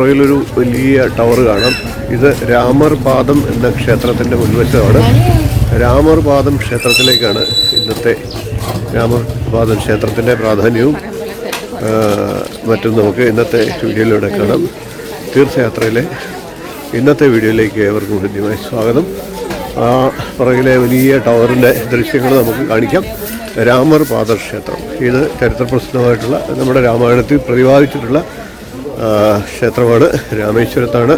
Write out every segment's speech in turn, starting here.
പുറകിലൊരു വലിയ ടവർ കാണാം. ഇത് രാമർപാദം എന്ന ക്ഷേത്രത്തിന്റെ മുൻവശമാണ്. രാമർപാദം ക്ഷേത്രത്തിലേക്കാണ് ഇന്നത്തെ രാമർ പാദം ക്ഷേത്രത്തിന്റെ പ്രാധാന്യവും മറ്റും നമുക്ക് ഇന്നത്തെ വീഡിയോയിലൂടെ കാണാം. തീർത്ഥയാത്രയിലെ ഇന്നത്തെ വീഡിയോയിലേക്ക് ഏവർക്കും ഹൃദ്യമായി സ്വാഗതം. ആ പുറകിലെ വലിയ ടവറിന്റെ ദൃശ്യങ്ങൾ നമുക്ക് കാണിക്കാം. രാമർപാദ ക്ഷേത്രം ഇത് ചരിത്രപ്രസിദ്ധമായിട്ടുള്ള നമ്മുടെ രാമായണത്തിൽ പ്രതിപാദിച്ചിട്ടുള്ള ക്ഷേത്രമാണ് രാമേശ്വരത്താണ്.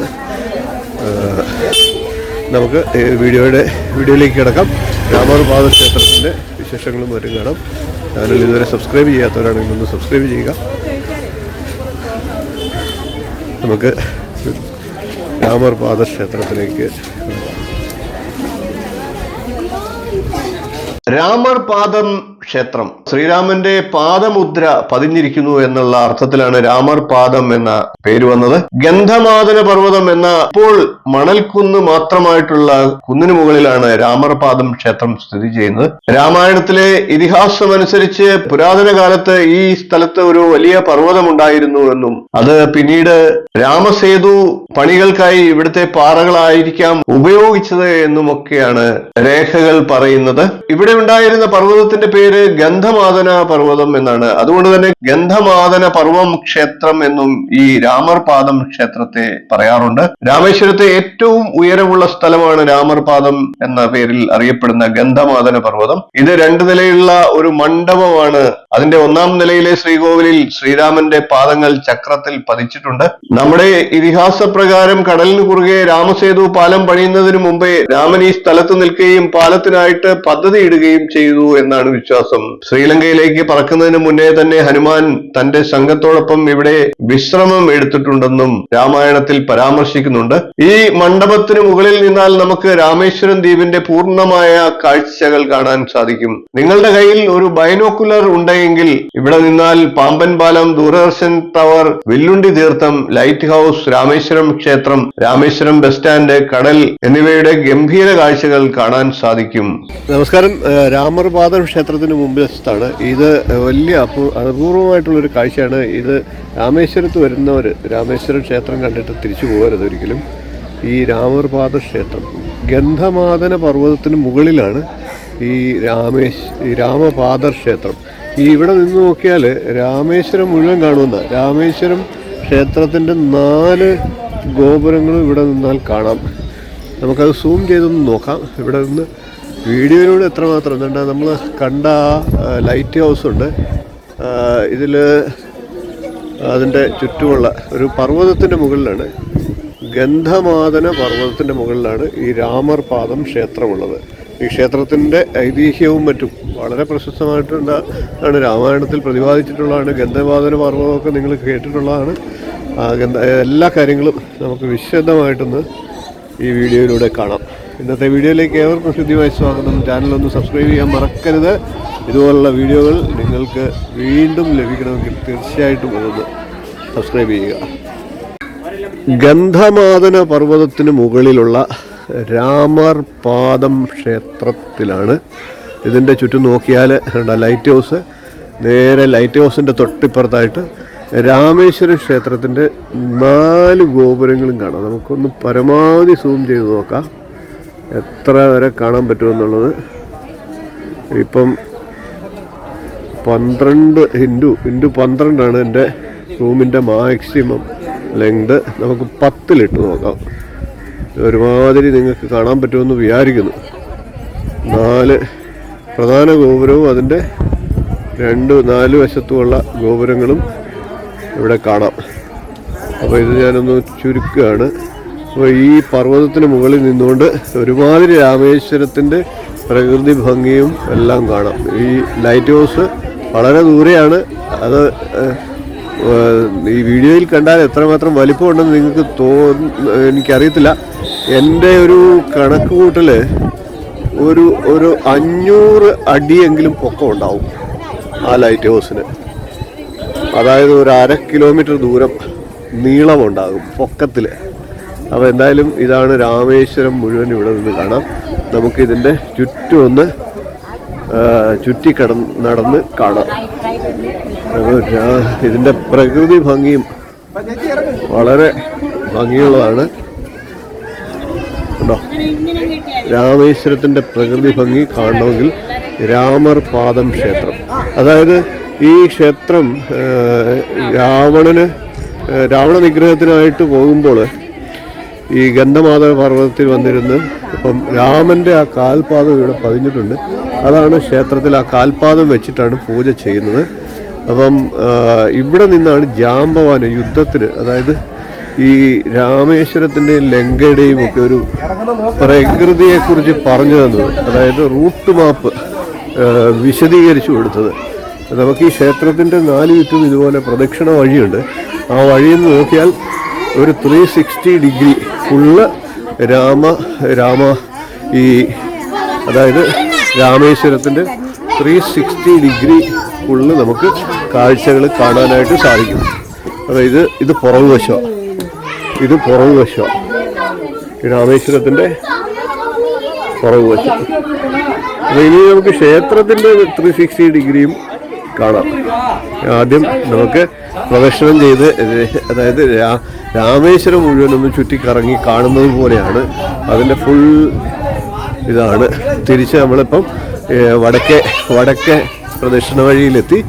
നമുക്ക് വീഡിയോയുടെ വീഡിയോയിലേക്ക് കിടക്കാം. രാമർപാദ ക്ഷേത്രത്തിന്റെ വിശേഷങ്ങളും വരും കാണാം. ചാനൽ ഇതുവരെ സബ്സ്ക്രൈബ് ചെയ്യാത്തവരാണെങ്കിൽ ഒന്ന് സബ്സ്ക്രൈബ് ചെയ്യുക. നമുക്ക് രാമർപാദ ക്ഷേത്രത്തിലേക്ക് രാമർ പാദം ക്ഷേത്രം. ശ്രീരാമന്റെ പാദമുദ്ര പതിഞ്ഞിരിക്കുന്നു എന്നുള്ള അർത്ഥത്തിലാണ് രാമർ പാദം എന്ന പേര് വന്നത്. ഗന്ധമാതന പർവതം എന്ന ഇപ്പോൾ മണൽക്കുന്ന് മാത്രമായിട്ടുള്ള കുന്നിന് മുകളിലാണ് രാമർ പാദം ക്ഷേത്രം സ്ഥിതി ചെയ്യുന്നത്. രാമായണത്തിലെ ഇതിഹാസം അനുസരിച്ച് പുരാതന കാലത്ത് ഈ സ്ഥലത്ത് ഒരു വലിയ പർവതം ഉണ്ടായിരുന്നു എന്നും അത് പിന്നീട് രാമസേതു പണികൾക്കായി ഇവിടുത്തെ പാറകളായിരിക്കാം ഉപയോഗിച്ചത് എന്നുമൊക്കെയാണ് രേഖകൾ പറയുന്നത്. ഇവിടെ ഉണ്ടായിരുന്ന പർവതത്തിന്റെ പേര് ഗന്ധമാദന പർവതം എന്നാണ്. അതുകൊണ്ട് തന്നെ ഗന്ധമാദന പർവം ക്ഷേത്രം എന്നും ഈ രാമർപാദം ക്ഷേത്രത്തെ പറയാറുണ്ട്. രാമേശ്വരത്തെ ഏറ്റവും ഉയരമുള്ള സ്ഥലമാണ് രാമർപാദം എന്ന പേരിൽ അറിയപ്പെടുന്ന ഗന്ധമാദന പർവതം. ഇത് രണ്ട് നിലയുള്ള ഒരു മണ്ഡപമാണ്. അതിന്റെ ഒന്നാം നിലയിലെ ശ്രീകോവിലിൽ ശ്രീരാമന്റെ പാദങ്ങൾ ചക്രത്തിൽ പതിച്ചിട്ടുണ്ട്. നമ്മുടെ ഇതിഹാസ പ്രകാരം കടലിന് കുറുകെ രാമസേതു പാലം പണിയുന്നതിന് മുമ്പേ രാമൻ ഈ സ്ഥലത്ത് നിൽക്കുകയും പാലത്തിനായിട്ട് പദ്ധതി ഇടുകയും ചെയ്തു എന്നാണ് വിശ്വാസം. ശ്രീലങ്കയിലേക്ക് പറക്കുന്നതിന് മുന്നേ തന്നെ ഹനുമാൻ തന്റെ സംഘത്തോടൊപ്പം ഇവിടെ വിശ്രമം എടുത്തിട്ടുണ്ടെന്നും രാമായണത്തിൽ പരാമർശിക്കുന്നുണ്ട്. ഈ മണ്ഡപത്തിന് മുകളിൽ നിന്നാൽ നമുക്ക് രാമേശ്വരം ദ്വീപിന്റെ പൂർണമായ കാഴ്ചകൾ കാണാൻ സാധിക്കും. നിങ്ങളുടെ കയ്യിൽ ഒരു ബൈനോക്കുലർ ഉണ്ടെങ്കിൽ ഇവിടെ നിന്നാൽ പാമ്പൻ പാലം ദൂരദർശൻ ടവർ വില്ലുണ്ടി തീർത്ഥം ലൈറ്റ് ഹൗസ് രാമേശ്വരം ക്ഷേത്രം രാമേശ്വരം ബസ് സ്റ്റാൻഡ് കടൽ എന്നിവയുടെ ഗംഭീര കാഴ്ചകൾ കാണാൻ സാധിക്കും. നമസ്കാരം. രാമർപാദം ക്ഷേത്രത്തിന് മുമ്പിലാണ് ഇത് വലിയ അപൂ- അപൂർവമായിട്ടുള്ളൊരു കാഴ്ചയാണ്. ഇത് രാമേശ്വരത്ത് വരുന്നവർ രാമേശ്വരം ക്ഷേത്രം കണ്ടിട്ട് തിരിച്ചു പോകരുത് ഒരിക്കലും. ഈ രാമർപാദ ക്ഷേത്രം ഗന്ധമാദന പർവതത്തിന് മുകളിലാണ് ഈ രാമേശ് ഈ രാമപാദ ക്ഷേത്രം. ഈ ഇവിടെ നിന്ന് നോക്കിയാൽ രാമേശ്വരം മുഴുവൻ കാണുമെന്ന്. രാമേശ്വരം ക്ഷേത്രത്തിന്റെ നാല് ഗോപുരങ്ങളും ഇവിടെ നിന്നാൽ കാണാം. നമുക്കത് സൂം ചെയ്തൊന്ന് നോക്കാം. ഇവിടെ നിന്ന് വീഡിയോയിലൂടെ എത്രമാത്രം? എന്താ നമ്മൾ കണ്ട ലൈറ്റ് ഹൗസ് ഉണ്ട്. ഇതിൽ അതിന്റെ ചുറ്റുമുള്ള ഒരു പർവതത്തിന്റെ മുകളിലാണ്. ഗന്ധമാതന പർവതത്തിന്റെ മുകളിലാണ് ഈ രാമർപാദം ക്ഷേത്രമുള്ളത്. ഈ ക്ഷേത്രത്തിന്റെ ഐതിഹ്യവും മറ്റും വളരെ പ്രശസ്തമായിട്ടുള്ള ആണ് രാമായണത്തിൽ പ്രതിപാദിച്ചിട്ടുള്ളതാണ്. ഗന്ധമാതന പർവതമൊക്കെ നിങ്ങൾ കേട്ടിട്ടുള്ളതാണ്. എല്ലാ കാര്യങ്ങളും നമുക്ക് വിശദമായിട്ടൊന്ന് ഈ വീഡിയോയിലൂടെ കാണാം. ഇന്നത്തെ വീഡിയോയിലേക്ക് ഏവർക്കും ഹൃദ്യമായി സ്വാഗതം. ചാനലൊന്ന് സബ്സ്ക്രൈബ് ചെയ്യാൻ മറക്കരുത്. ഇതുപോലുള്ള വീഡിയോകൾ നിങ്ങൾക്ക് വീണ്ടും ലഭിക്കണമെങ്കിൽ തീർച്ചയായിട്ടും അതൊന്ന് സബ്സ്ക്രൈബ് ചെയ്യുക. ഗന്ധമാദന പർവതത്തിന് മുകളിലുള്ള രാമർ പാദം ക്ഷേത്രത്തിലാണ്. ഇതിന്റെ ചുറ്റും നോക്കിയാൽ ലൈറ്റ് ഹൗസ് നേരെ ലൈറ്റ് ഹൗസിന്റെ തൊട്ടിപ്പുറത്തായിട്ട് രാമേശ്വര ക്ഷേത്രത്തിന്റെ നാല് ഗോപുരങ്ങളും കാണാം. നമുക്കൊന്ന് പരമാവധി സൂം ചെയ്ത് നോക്കാം. എത്ര വരെ കാണാൻ പറ്റുമെന്നുള്ളത് ഇപ്പം പന്ത്രണ്ട് ഇന്റു ഇന്റു പന്ത്രണ്ടാണ് എന്റെ റൂമിന്റെ മാക്സിമം ലെങ്ത്. നമുക്ക് പത്തിലിട്ട് നോക്കാം. ഒരുമാതിരി നിങ്ങൾക്ക് കാണാൻ പറ്റുമെന്ന് വിചാരിക്കുന്നു. നാല് പ്രധാന ഗോപുരവും അതിന്റെ രണ്ട് നാല് വശത്തുമുള്ള ഗോപുരങ്ങളും ഇവിടെ കാണാം. അപ്പോൾ ഇത് ഞാനൊന്ന് ചുരുക്കുകയാണ്. അപ്പോൾ ഈ പർവതത്തിന് മുകളിൽ നിന്നുകൊണ്ട് ഒരുമാതിരി രാമേശ്വരത്തിന്റെ പ്രകൃതി ഭംഗിയും എല്ലാം കാണാം. ഈ ലൈറ്റ് ഹൗസ് വളരെ ദൂരെയാണ്. അത് ഈ വീഡിയോയിൽ കണ്ടാൽ എത്രമാത്രം വലിപ്പമുണ്ടെന്ന് നിങ്ങൾക്ക് തോന്ന എനിക്കറിയത്തില്ല. എന്റെ ഒരു കണക്ക് കൂട്ടൽ ഒരു ഒരു അഞ്ഞൂറ് അടിയെങ്കിലും പൊക്കം ഉണ്ടാവും ആ ലൈറ്റ് ഹൗസിന് അതായത് ഒരു അര കിലോമീറ്റർ ദൂരം നീളമുണ്ടാകും പൊക്കത്തിൽ അപ്പോൾ എന്തായാലും ഇതാണ് രാമേശ്വരം മുഴുവൻ ഇവിടെ നിന്ന് കാണാം. നമുക്കിതിന്റെ ചുറ്റും ഒന്ന് ചുറ്റിക്കടന്ന് നടന്ന് കാണാം. ഇതിന്റെ പ്രകൃതി ഭംഗിയും വളരെ ഭംഗിയുള്ളതാണ്. ഉണ്ടോ രാമേശ്വരത്തിന്റെ പ്രകൃതി ഭംഗി കാണണമെങ്കിൽ രാമർ പാദം ക്ഷേത്രം. അതായത് ഈ ക്ഷേത്രം രാവണന് രാവണ നിഗ്രഹത്തിനായിട്ട് പോകുമ്പോൾ ഈ ഗന്ധമാധവ പർവതത്തിൽ വന്നിരുന്ന് ഇപ്പം രാമന്റെ ആ കാൽപാദം ഇവിടെ പതിഞ്ഞിട്ടുണ്ട്. അതാണ് ക്ഷേത്രത്തിൽ ആ കാൽപാദം വെച്ചിട്ടാണ് പൂജ ചെയ്യുന്നത്. അപ്പം ഇവിടെ നിന്നാണ് ജാമ്പവാന് യുദ്ധത്തിന് അതായത് ഈ രാമേശ്വരത്തിന്റെയും ലങ്കയുടെയും ഒക്കെ ഒരു പ്രകൃതിയെക്കുറിച്ച് പറഞ്ഞു തന്നത് അതായത് റൂട്ട് മാപ്പ് വിശദീകരിച്ചു കൊടുത്തത്. നമുക്ക് ഈ ക്ഷേത്രത്തിന്റെ നാല് ചുറ്റും ഇതുപോലെ പ്രദക്ഷിണ വഴിയുണ്ട്. ആ വഴിയിൽ നിന്ന് നോക്കിയാൽ ഒരു ത്രീ സിക്സ്റ്റി ഡിഗ്രി ഫുള്ള് രാമ രാമ ഈ അതായത് രാമേശ്വരത്തിന്റെ ത്രീ സിക്സ്റ്റി ഡിഗ്രി ഫുള്ള് നമുക്ക് കാഴ്ചകൾ കാണാനായിട്ട് സാധിക്കും. അതായത് ഇത് പുറകു വശമാണ് ഇത് പുറകു വശമാണ് രാമേശ്വരത്തിന്റെ പുറകു വശം. അപ്പോൾ ഇനി നമുക്ക് ക്ഷേത്രത്തിന്റെ ത്രീ സിക്സ്റ്റി ഡിഗ്രിയും കാണാം. ആദ്യം നമുക്ക് പ്രദക്ഷിണം ചെയ്ത് അതായത് രാമേശ്വരം മുഴുവൻ ഒന്ന് ചുറ്റിക്കറങ്ങി കാണുന്നത് പോലെയാണ്. അതിന്റെ ഫുൾ ഇതാണ്. തിരിച്ച് നമ്മളിപ്പം വടക്കേ വടക്കേ പ്രദക്ഷിണ വഴിയിലെത്തി.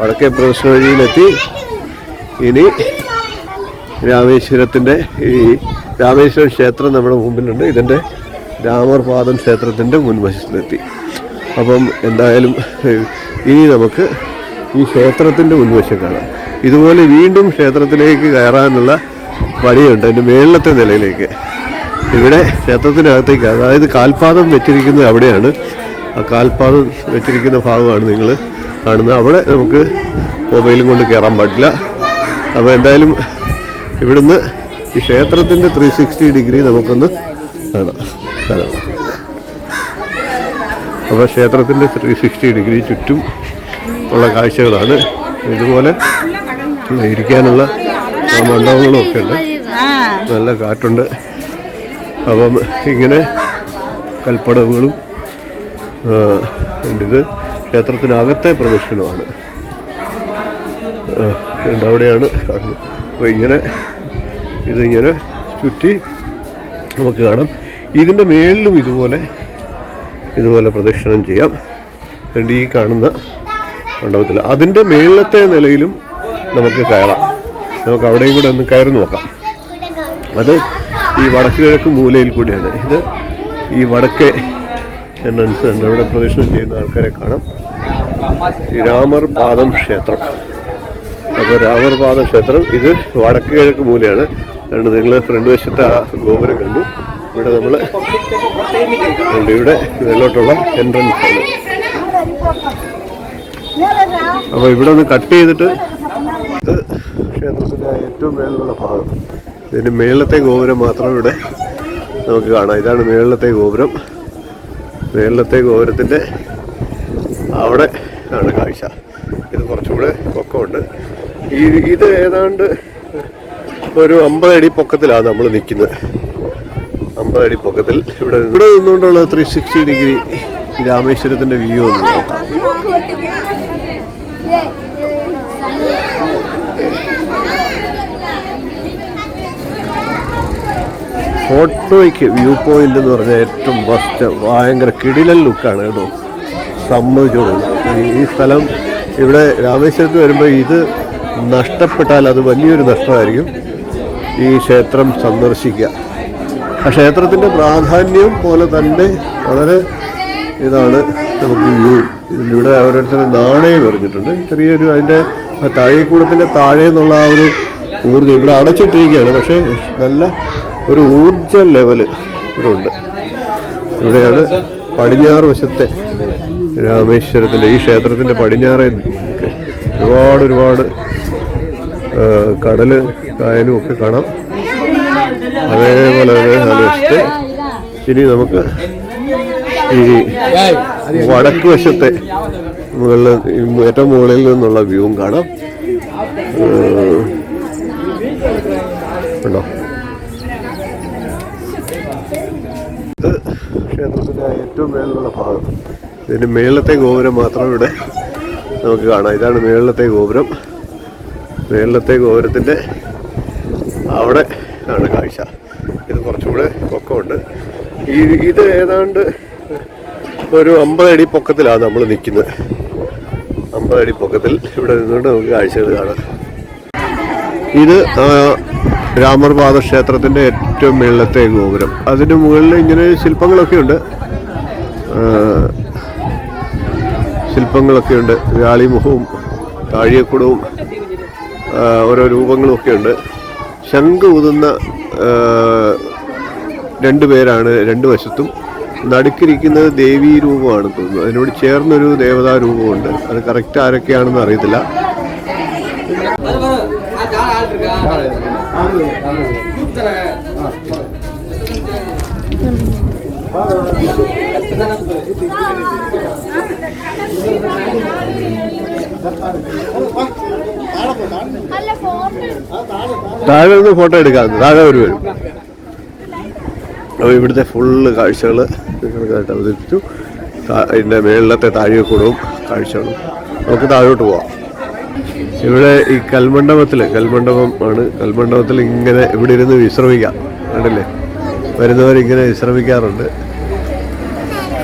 വടക്കേ പ്രദക്ഷിണ വഴിയിലെത്തി. ഇനി രാമേശ്വരത്തിന്റെ ഈ രാമേശ്വര ക്ഷേത്രം നമ്മുടെ മുമ്പിലുണ്ട്. ഇതിന്റെ രാമർപാദം ക്ഷേത്രത്തിന്റെ മുൻവശത്തിലെത്തി. അപ്പം എന്തായാലും ഇനി നമുക്ക് ഈ ക്ഷേത്രത്തിന്റെ മുൻവശക്കാണ് ഇതുപോലെ വീണ്ടും ക്ഷേത്രത്തിലേക്ക് കയറാനുള്ള വഴിയുണ്ട് അതിന്റെ മേളിലത്തെ നിലയിലേക്ക്. ഇവിടെ ക്ഷേത്രത്തിനകത്തേക്ക് അതായത് കാൽപാദം വെച്ചിരിക്കുന്നത് അവിടെയാണ്. ആ കാൽപാദം വെച്ചിരിക്കുന്ന ഭാഗമാണ് നിങ്ങൾ കാണുന്നത്. അവിടെ നമുക്ക് മൊബൈലും കൊണ്ട് കയറാൻ പാടില്ല. അപ്പോൾ എന്തായാലും ഇവിടുന്ന് ഈ ക്ഷേത്രത്തിന്റെ ത്രീ സിക്സ്റ്റി ഡിഗ്രി നമുക്കൊന്ന് കാണാം. അപ്പോൾ ക്ഷേത്രത്തിന്റെ ത്രീ സിക്സ്റ്റി ഡിഗ്രി ചുറ്റും ഉള്ള കാഴ്ചകളാണ്. ഇതുപോലെ ഇരിക്കാനുള്ള മണ്ഡപങ്ങളും ഒക്കെ ഉണ്ട്. നല്ല കാറ്റുണ്ട്. അപ്പം ഇങ്ങനെ കൽപ്പടവുകളും. ഇത് ക്ഷേത്രത്തിനകത്തെ പ്രദക്ഷിണമാണ്. അവിടെയാണ് കാണുന്നത്. അപ്പോൾ ഇങ്ങനെ ഇതിങ്ങനെ ചുറ്റി നമുക്ക് കാണാം. ഇതിന്റെ മേളിലും ഇതുപോലെ ഇതുപോലെ പ്രദക്ഷിണം ചെയ്യാം. രണ്ട് ഈ കാണുന്ന മണ്ഡപത്തിൽ. അതിന്റെ മേളത്തെ നിലയിലും നമുക്ക് കയറാം. നമുക്ക് അവിടെയും കൂടെ ഒന്ന് കയറി നോക്കാം. അത് ഈ വടക്ക് കിഴക്ക് മൂലയിൽ കൂടിയാണ്. ഇത് ഈ വടക്കേ എൻട്രൻസ് ഉണ്ട്. അവിടെ പ്രദക്ഷിണം ചെയ്യുന്ന ആൾക്കാരെ കാണാം. രാമർ പാദം ക്ഷേത്രം. അപ്പോൾ രാമർ പാദം ക്ഷേത്രം ഇത് വടക്ക് കിഴക്ക് മൂലയാണ്. അതുകൊണ്ട് നിങ്ങൾ ഫ്രണ്ട് വശത്തെ ആ ഗോപുരം കണ്ടു. ഇവിടെ നമ്മൾ ഇവിടെ ഇതിലോട്ടുള്ള എൻട്രൻസ് ആണ്. അപ്പോൾ ഇവിടെ ഒന്ന് കട്ട് ചെയ്തിട്ട് ഇത് ക്ഷേത്രത്തിന്റെ ഏറ്റവും മേളിലുള്ള ഭാഗം. ഇതിന്റെ മേളത്തെ ഗോപുരം മാത്രം ഇവിടെ നമുക്ക് കാണാം. ഇതാണ് മേളത്തെ ഗോപുരം. മേളത്തെ ഗോപുരത്തിന്റെ അവിടെ ആണ് കാഴ്ച. ഇത് കുറച്ചുകൂടെ പൊക്കമുണ്ട്. ഈ ഇത് ഏതാണ്ട് ഒരു അമ്പതടി പൊക്കത്തിലാണ് നമ്മൾ നിൽക്കുന്നത്. അമ്പതടി പൊക്കത്തിൽ ഇവിടെ ഇവിടെ നിന്നുകൊണ്ടുള്ള ത്രീ സിക്സ്റ്റി ഡിഗ്രി രാമേശ്വരത്തിന്റെ വ്യൂ ഒന്ന് നോക്കാം. ഫോട്ടോയ്ക്ക് വ്യൂ പോയിന്റ് എന്ന് പറഞ്ഞാൽ ഏറ്റവും ബെസ്റ്റ് ഭയങ്കര കിടിലൻ ലുക്കാണ് കേട്ടോ. സമ്മതിച്ചോളൂ. ഈ- സ്ഥലം ഇവിടെ രാമേശ്വരത്ത് വരുമ്പോൾ ഇത് നഷ്ടപ്പെട്ടാൽ അത് വലിയൊരു നഷ്ടമായിരിക്കും. ഈ ക്ഷേത്രം സന്ദർശിക്കുക. ആ ക്ഷേത്രത്തിന്റെ പ്രാധാന്യം പോലെ തന്നെ വളരെ ഇതാണ് നമുക്ക് വ്യൂ ഇവിടെ അവരുടെ നാണയം എറിഞ്ഞിട്ടുണ്ട്. ചെറിയൊരു അതിന്റെ താഴേക്കൂടത്തിന്റെ താഴെ എന്നുള്ള ആ ഒരു ഊർജം ഇവിടെ അടച്ചിട്ടിരിക്കുകയാണ്. പക്ഷേ നല്ല ഒരു ഊർജ ലെവൽ ഇവിടെ ഉണ്ട്. ഇവിടെയാണ് പടിഞ്ഞാറ് വശത്തെ രാമേശ്വരത്തിന്റെ ഈ ക്ഷേത്രത്തിന്റെ പടിഞ്ഞാറേ ഒരുപാട് ഒരുപാട് കടൽ കായലും ഒക്കെ കാണാം. അതേപോലെ തന്നെ ആലോചിച്ച് ഇനി നമുക്ക് ഈ വടക്ക് വശത്തെ മുകളിൽ ഏറ്റവും മുകളിൽ നിന്നുള്ള വ്യൂവും കാണാം. ഉണ്ടോ? ഇത് ക്ഷേത്രത്തിന്റെ ഏറ്റവും മേളിലുള്ള ഭാഗം. ഇതിന് മേളത്തെ ഗോപുരം മാത്രം ഇവിടെ നമുക്ക് കാണാം. ഇതാണ് മേളത്തെ ഗോപുരം. മേളത്തെ ഗോപുരത്തിന്റെ അവിടെ ആണ് കാഴ്ച. ഇത് കുറച്ചുകൂടെ പൊക്കമുണ്ട്. ഈ ഇത് ഏതാണ്ട് ഒരു അമ്പതടി പൊക്കത്തിലാണ് നമ്മൾ നിൽക്കുന്നത്. അമ്പതടി പൊക്കത്തിൽ ഇവിടെ നിന്നുകൊണ്ട് നമുക്ക് കാഴ്ചകൾ കാണാം. ഇത് രാമർപാദ ക്ഷേത്രത്തിന്റെ ഏറ്റവും മേളത്തെ ഗോപുരം. അതിന് മുകളിൽ ഇങ്ങനെ ശില്പങ്ങളൊക്കെ ഉണ്ട്. ശില്പങ്ങളൊക്കെ ഉണ്ട്. വ്യാളിമുഖവും താഴിയക്കുടവും ഓരോ രൂപങ്ങളും ഒക്കെ ഉണ്ട്. ശംഖ് ഊതുന്ന രണ്ട് പേരാണ് രണ്ട് വശത്തും. നടുക്കിരിക്കുന്നത് ദേവീ രൂപമാണ് തോന്നുന്നു. അതിനോട് ചേർന്നൊരു ദേവതാ രൂപമുണ്ട്. അത് കറക്റ്റ് ആരൊക്കെയാണെന്ന് അറിയത്തില്ല അല്ല ഫോട്ടോ താഴെ നിന്ന് ഫോട്ടോ എടുക്കാം താഴെ ഒരു വരും അപ്പോൾ ഇവിടുത്തെ ഫുള്ള് കാഴ്ചകൾ നിങ്ങൾക്കായിട്ട് അവതരിപ്പിച്ചു. അതിന്റെ മേളിലത്തെ താഴെ കൂടും കാഴ്ചകളും. നമുക്ക് താഴോട്ട് പോവാം. ഇവിടെ ഈ കൽമണ്ഡപത്തിൽ കൽമണ്ഡപം ആണ് കൽമണ്ഡപത്തിൽ ഇങ്ങനെ ഇവിടെ ഇരുന്ന് വിശ്രമിക്കാം. കണ്ടില്ലേ? വരുന്നവരിങ്ങനെ വിശ്രമിക്കാറുണ്ട്.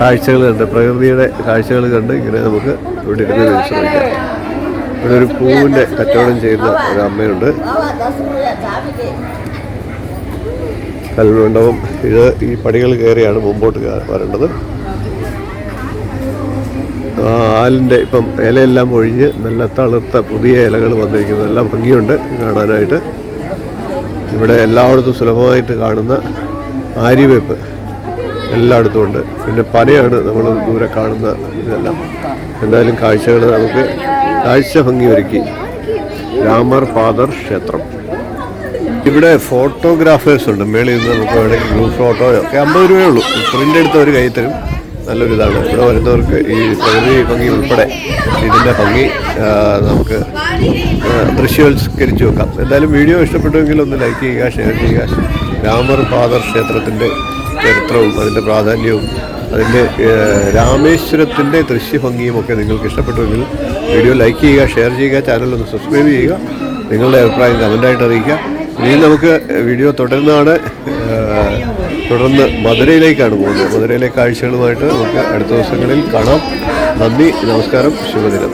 കാഴ്ചകൾ കണ്ട് പ്രകൃതിയുടെ കാഴ്ചകൾ കണ്ട് ഇങ്ങനെ നമുക്ക് ഇവിടെ ഇരുന്ന് വിശ്രമിക്കാം. ഇവിടെ ഒരു പൂവിന്റെ കച്ചവടം ചെയ്യുന്ന ഒരു അമ്മയുണ്ട്. കൽമണ്ഡപം ഇത് ഈ പടികൾ കയറിയാണ് മുമ്പോട്ട് വരേണ്ടത് ആലിന്റെ ഇപ്പം ഇലയെല്ലാം ഒഴിഞ്ഞ് നല്ല തളിർത്ത പുതിയ ഇലകൾ വന്നിരിക്കുന്നത്. എല്ലാം ഭംഗിയുണ്ട് കാണാനായിട്ട്. ഇവിടെ എല്ലായിടത്തും സുലഭമായിട്ട് കാണുന്ന ആര്യവേപ്പ് എല്ലായിടത്തും ഉണ്ട് പിന്നെ പനയാണ് നമ്മൾ ദൂരെ കാണുന്ന ഇതെല്ലാം. എന്തായാലും കാഴ്ചകൾ നമുക്ക് കാഴ്ച ഭംഗി ഒരുക്കി. രാമർ ഫാദർ ക്ഷേത്രം. ഇവിടെ ഫോട്ടോഗ്രാഫേഴ്സ് ഉണ്ട്. മേളിൽ നിന്ന് നമുക്ക് വേണമെങ്കിൽ ഗ്രൂപ്പ് ഫോട്ടോ ഒക്കെ അമ്പത് രൂപയേ ഉള്ളൂ. പ്രിന്റ് എടുത്ത ഒരു കൈ തരും. നല്ലൊരു ഇതാണ് ഇവിടെ വരുന്നവർക്ക് ഈ പ്രകൃതി ഭംഗി ഉൾപ്പെടെ ഇതിന്റെ ഭംഗി നമുക്ക് ദൃശ്യവൽക്കരിച്ച് വെക്കാം. എന്തായാലും വീഡിയോ ഇഷ്ടപ്പെട്ടുവെങ്കിൽ ഒന്ന് ലൈക്ക് ചെയ്യുക ഷെയർ ചെയ്യുക. രാമർ ഫാദർ ക്ഷേത്രത്തിന്റെ ചരിത്രവും അതിന്റെ പ്രാധാന്യവും അതിന്റെ രാമേശ്വരത്തിന്റെ ദൃശ്യഭംഗിയും ഒക്കെ നിങ്ങൾക്ക് ഇഷ്ടപ്പെട്ടുവെങ്കിൽ വീഡിയോ ലൈക്ക് ചെയ്യുക ഷെയർ ചെയ്യുക ചാനൽ ഒന്ന് സബ്സ്ക്രൈബ് ചെയ്യുക നിങ്ങളുടെ അഭിപ്രായം കമന്റായിട്ട് അറിയിക്കുക. ഇനി നമുക്ക് വീഡിയോ തുടരുന്നതാണ്. തുടർന്ന് മധുരയിലേക്കാണ് പോകുന്നത്. മധുരയിലെ കാഴ്ചകളുമായിട്ട് നമുക്ക് അടുത്ത ദിവസങ്ങളിൽ കാണാം. നന്ദി നമസ്കാരം ശുഭദിനം.